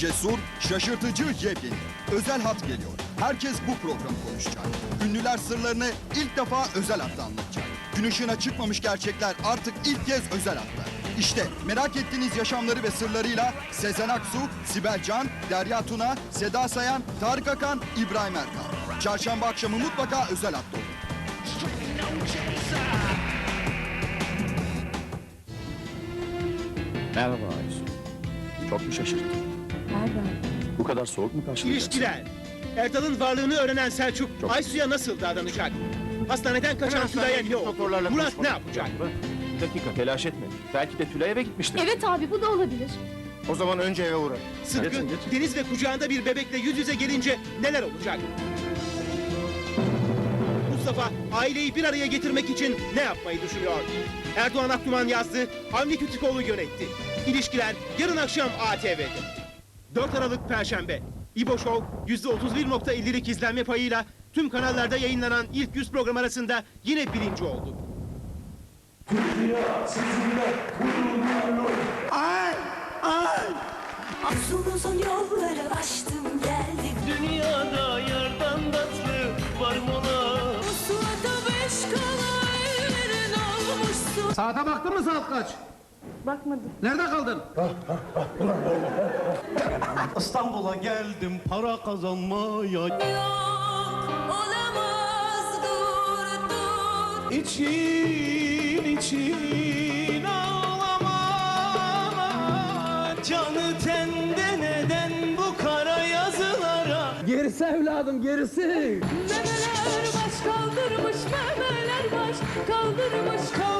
Cesur, şaşırtıcı, yepyeni. Özel hat geliyor. Herkes bu programı konuşacak. Ünlüler sırlarını ilk defa özel hatta anlatacak. Gün ışığına çıkmamış gerçekler artık ilk kez özel hatta. İşte merak ettiğiniz yaşamları ve sırlarıyla Sezen Aksu, Sibel Can, Derya Tuna, Seda Sayan, Tarık Akan, İbrahim Erkan. Çarşamba akşamı mutlaka özel hatta olun. Merhaba Aysu. Çok mu şaşırttın? Nereden? Bu kadar soğuk mu karşılayacaksın? İlişkiler. Erdal'ın varlığını öğrenen Selçuk, Çok- Aysu'ya nasıl davranacak? Hastaneden kaçan Tülay'a ne oldu? Murat ne yapacak? Bir dakika telaş etme. Belki de Tülay eve gitmiştir. Evet abi bu da olabilir. O zaman önce eve uğra. Sıtkı, Geçin, geçin. Deniz ve kucağında bir bebekle yüz yüze gelince neler olacak? Mustafa, aileyi bir araya getirmek için ne yapmayı düşünüyor? Erdoğan Akduman yazdı, Avni Kütükoğlu yönetti. İlişkiler yarın akşam ATV'de. 4 Aralık Perşembe. İbo Show %31.50'lik izlenme payıyla tüm kanallarda yayınlanan ilk 100 program arasında yine birinci oldu. Uzun uzun yolları aştım geldim Dünyada yardan tatlı var mı ola? Pusulada beş kalayların olmuşsun Saate baktın mı saat kaç? Bakmadım. Nerede kaldın? İstanbul'a geldim para kazanmaya. Yok olamaz dur dur. İçin için ağlama Canı tende neden bu kara yazılara? Gerisi evladım gerisi. Memeler baş kaldırmış memeler baş kaldırmış kaldırmış